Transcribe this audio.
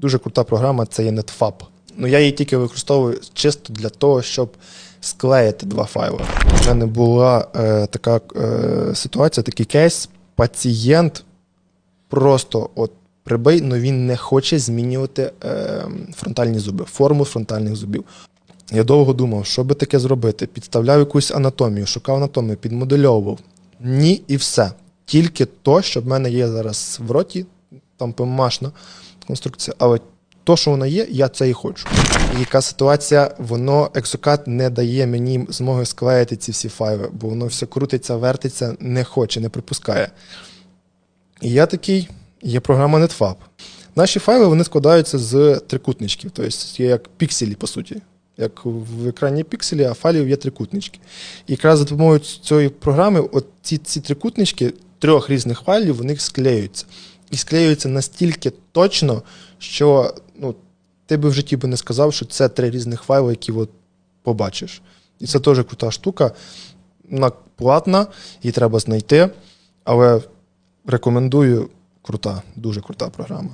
Дуже крута програма це є NetFab. Ну я її тільки використовую чисто для того, щоб склеїти два файли. У мене була е, така е, ситуація, такий кейс. Пацієнт просто от прибий, але він не хоче змінювати е, фронтальні зуби, форму фронтальних зубів. Я довго думав, що би таке зробити. Підставляв якусь анатомію, шукав анатомію, підмодельовував. Ні, і все. Тільки то, що в мене є зараз в роті, там ПМАшна конструкція, але то, що воно є, я це і хочу. І яка ситуація, воно екзокат не дає мені змоги склеїти ці всі файли, бо воно все крутиться, вертиться, не хоче, не припускає. І я такий, є програма NetFab. Наші файли вони складаються з трикутничків, тобто є як пікселі, по суті. Як в екрані пікселі, а файлів є трикутнички. І якраз за допомогою цієї програми, от ці, ці трикутнички трьох різних файлів вони склеюються. І склеюється настільки точно, що ну, ти би в житті би не сказав, що це три різних файли, які от побачиш. І це теж крута штука. Вона платна, її треба знайти, але рекомендую крута, дуже крута програма.